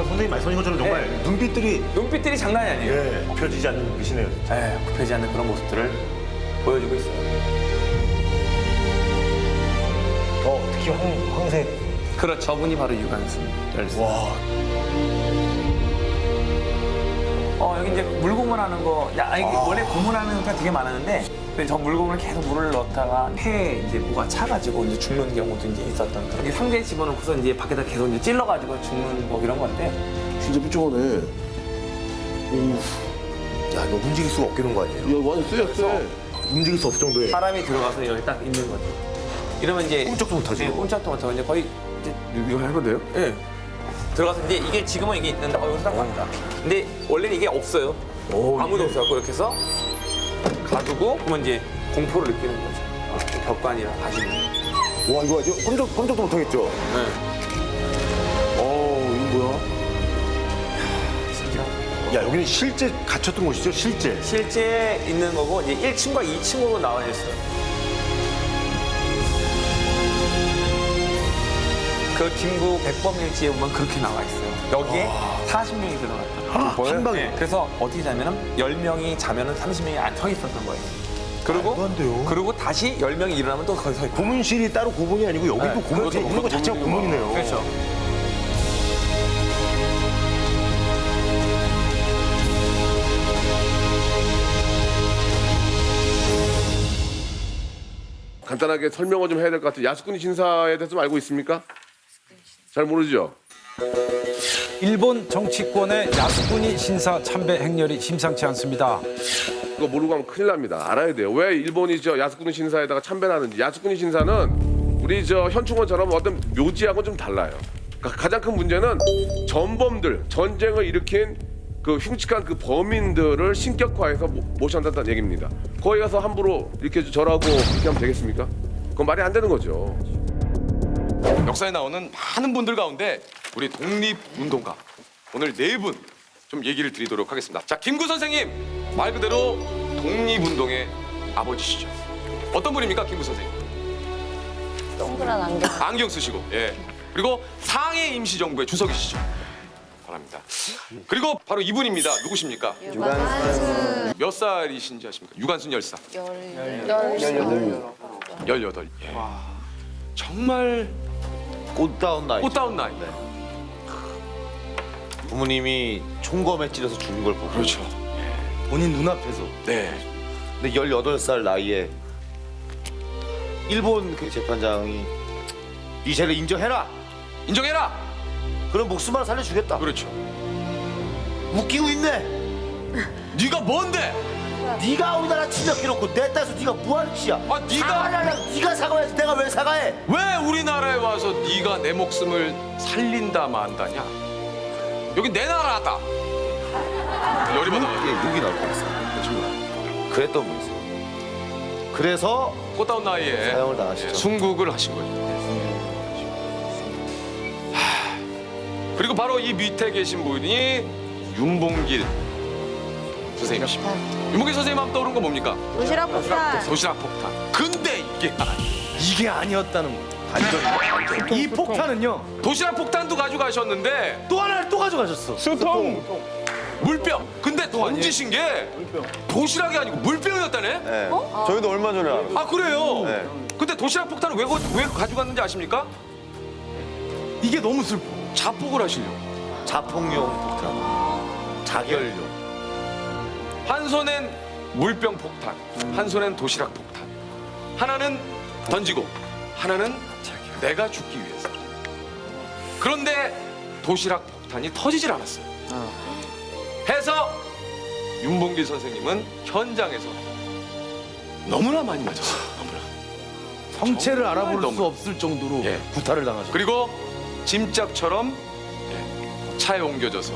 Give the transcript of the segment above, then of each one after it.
아까 선생님 말씀하신 것처럼 정말 네. 눈빛들이 눈빛들이 장난이 아니에요. 예, 굽혀지지 않는 눈빛이네요. 진짜. 에 굽혀지지 않는 그런 모습들을 보여주고 있어요. 어, 특히 황, 황색. 그렇죠. 저분이 바로 유관순 열사. 와, 어 여기 이제 물고문 하는 거, 야 이게 원래 고문하는 것가 되게 많았는데, 근데 저 물고문을 계속 물을 넣다가 폐에 이제 뭐가 차가지고 이제 죽는 경우도 이제 있었던 거. 이게 상자에 집어넣고서 이제 밖에다 계속 이제 찔러가지고 죽는 뭐 이런 건데, 진짜 삐쩍하네. 오, 야, 이거 움직일 수가 없게 놓은 거 아니에요? 야, 완전 쎄야, 쎄. 움직일 수 없을 정도의. 사람이 들어가서 여기 딱 있는 거죠. 이러면 이제 꼼짝도 못하죠. 예, 꼼짝도 못하고 이제 거의 이제 이거 해도 돼요? 예. 들어가서 이제 이게 지금은 이게 있는데 어 여기서 딱 갑니다. 근데 원래는 이게 없어요. 아무도 없어갖고 이렇게 해서 가두고 그러면 이제 공포를 느끼는 거죠. 아, 벽관이랑 가시는. 와, 이거 아주 꼼짝, 꼼짝도 못하겠죠? 네. 어, 이거 뭐야? 진짜. 야, 여기는 실제 갇혔던 곳이죠? 실제. 실제 있는 거고 이제 1층과 2층으로 나와 있어요. 그 김구 백범일지에 보면 그렇게 나와 있어요. 여기에 40명이 들어갔다. 보여요? 한 방에? 네. 그래서 어떻게 자면은 10명이 자면은 30명이 안 서 있었던 거예요. 그리고 말도 안 돼요. 그리고 다시 10명이 일어나면 또 거기 서 있고. 고문실이 따로 고문이 아니고 여기 또 고문 그렇죠. 있는 거 자체가 고문이네요. 그렇죠. 간단하게 설명을 좀 해야 될 것 같아요. 야스쿠니 신사에 대해서 좀 알고 있습니까? 잘 모르죠? 일본 정치권의 야스쿠니 신사 참배 행렬이 심상치 않습니다. 그거 모르고 하면 큰일 납니다. 알아야 돼요. 왜 일본이 저 야스쿠니 신사에다가 참배를 하는지. 야스쿠니 신사는 우리 저 현충원처럼 어떤 묘지하고는 좀 달라요. 그러니까 가장 큰 문제는 전범들, 전쟁을 일으킨 그 흉측한 그 범인들을 신격화해서 모- 모셔한다는 얘기입니다. 거기 가서 함부로 이렇게 절하고 그렇게 하면 되겠습니까? 그건 말이 안 되는 거죠. 역사에 나오는 많은 분들 가운데 우리 독립운동가 오늘 네 분 좀 얘기를 드리도록 하겠습니다. 자, 김구 선생님 말 그대로 독립운동의 아버지시죠. 어떤 분입니까, 김구 선생님? 동그란 안경. 안경 쓰시고, 예. 그리고 상해 임시정부의 주석이시죠. 바랍니다. 그리고 바로 이분입니다. 누구십니까? 유관순. 몇 살이신지 아십니까? 유관순 열사. 열, 열여덟. 18. 예. 정말 꽃다운 나이. 꽃다운 나이. 부모님이 총검에 찔려서 죽는 걸 보고 그렇죠. 본인 눈앞에서. 네. 근데 18살 나이에 일본 그 재판장이 이 죄를 인정해라. 인정해라. 그럼 목숨 하나 살려주겠다. 그렇죠. 웃기고 있네. 네가 뭔데? 네가 우리나라 침략해놓고 내 딸에서 네가 뭐하는 짓이야? 아, 네가- 사과하려면 네가 사과해야지 내가 왜 사과해? 왜 우리나라에 와서 네가 내 목숨을 살린다 만다냐? 여기 내 나라다. 열이 받아. 예, 욕이 나올 뻔했어. 정말. 그랬던 분이세요. 그래서 꽃다운 나이에 사형을 당하시죠. 예, 순국을 하신 거죠. 하, 그리고 바로 이 밑에 계신 분이 윤봉길 선생님이십니다. 윤봉길 선생님 하면 떠오르는 건 뭡니까? 도시락 폭탄. 도시락 폭탄. 근데 이게 이게 아니었다는 거. 반전. 반전. 이 폭탄은요. 도시락 폭탄도 가져가셨는데 또 하나를 또 가져가셨어. 수통 물병. 근데 던지신 게 도시락이 아니고 물병이었다네. 저희도 얼마 전에 알았어요. 아 그래요? 근데 도시락 폭탄을 왜, 거- 왜 가져갔는지 아십니까? 이게 너무 슬퍼. 자폭을 하시려고. 자폭용 폭탄. 자결용. 한 손엔 물병 폭탄, 한 손엔 도시락 폭탄. 하나는 던지고, 하나는 내가 죽기 위해서. 그런데 도시락 폭탄이 터지질 않았어요. 해서 윤봉길 선생님은 현장에서 너무나 많이 맞았어요. 너무나. 성체를 정말 알아볼 너무- 수 없을 정도로 예. 구타를 당하셨어. 그리고 짐짝처럼 예, 차에 옮겨져서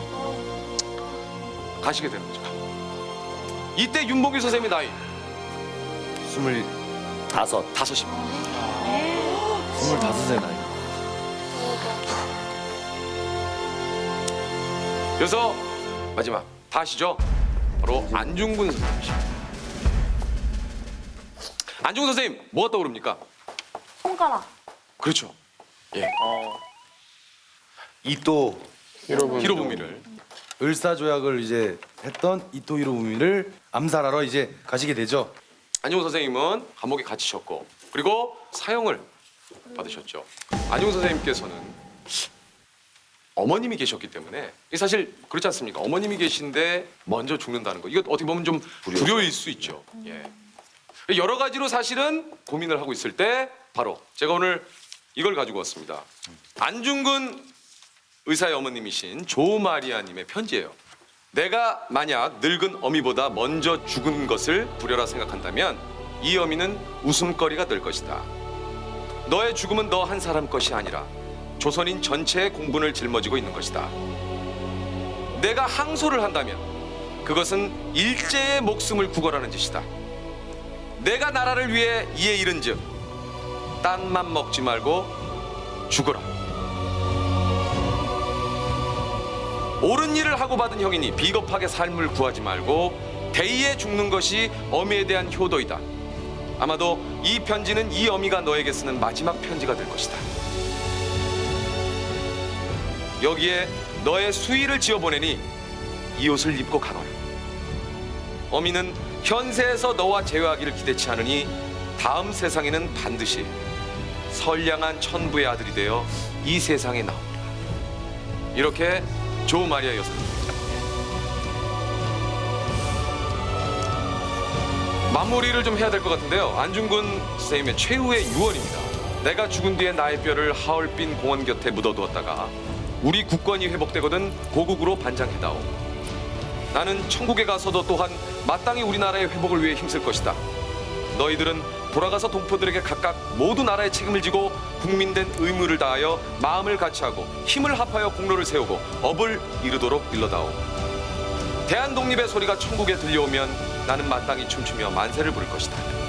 가시게 되는 거죠. 이때 윤봉길 선생님의 나이 스물 다섯. 다섯입니다. 스물다섯의 나이. 그래서 마지막 다 아시죠? 바로 안중근 선생님이십니다. 안중근 선생님 뭐가 떠오릅니까? 손가락. 그렇죠. 예. 이또 히로부미를 을사 조약을 이제 했던 이토 히로부미를 암살하러 이제 가시게 되죠. 안용 선생님은 감옥에 갇히셨고 그리고 사형을 받으셨죠. 안용 선생님께서는 어머님이 계셨기 때문에 이게 사실 그렇지 않습니까? 어머님이 계신데 먼저 죽는다는 거 이거 어떻게 보면 좀 불효일 수 있죠. 예. 여러 가지로 사실은 고민을 하고 있을 때 바로 제가 오늘 이걸 가지고 왔습니다. 안중근 의사의 어머님이신 조마리아님의 편지예요. 내가 만약 늙은 어미보다 먼저 죽은 것을 부려라 생각한다면 이 어미는 웃음거리가 될 것이다. 너의 죽음은 너 한 사람 것이 아니라 조선인 전체의 공분을 짊어지고 있는 것이다. 내가 항소를 한다면 그것은 일제의 목숨을 구걸하는 짓이다. 내가 나라를 위해 이에 이른즉 땅만 먹지 말고 죽어라. 옳은 일을 하고 받은 형이니 비겁하게 삶을 구하지 말고 대의에 죽는 것이 어미에 대한 효도이다. 아마도 이 편지는 이 어미가 너에게 쓰는 마지막 편지가 될 것이다. 여기에 너의 수의를 지어 보내니 이 옷을 입고 가거라. 어미는 현세에서 너와 재회하기를 기대치 않으니 다음 세상에는 반드시 선량한 천부의 아들이 되어 이 세상에 나오리라. 이렇게 조 마리아 여사입니다. 마무리를 좀 해야 될 것 같은데요. 안중근 선생님의 최후의 유언입니다. 내가 죽은 뒤에 나의 뼈를 하얼빈 공원 곁에 묻어두었다가 우리 국권이 회복되거든 고국으로 반장해다오. 나는 천국에 가서도 또한 마땅히 우리나라의 회복을 위해 힘쓸 것이다. 너희들은 돌아가서 동포들에게 각각 모두 나라의 책임을 지고 국민된 의무를 다하여 마음을 같이하고 힘을 합하여 공로를 세우고 업을 이루도록 일러다오. 대한 독립의 소리가 천국에 들려오면 나는 마땅히 춤추며 만세를 부를 것이다.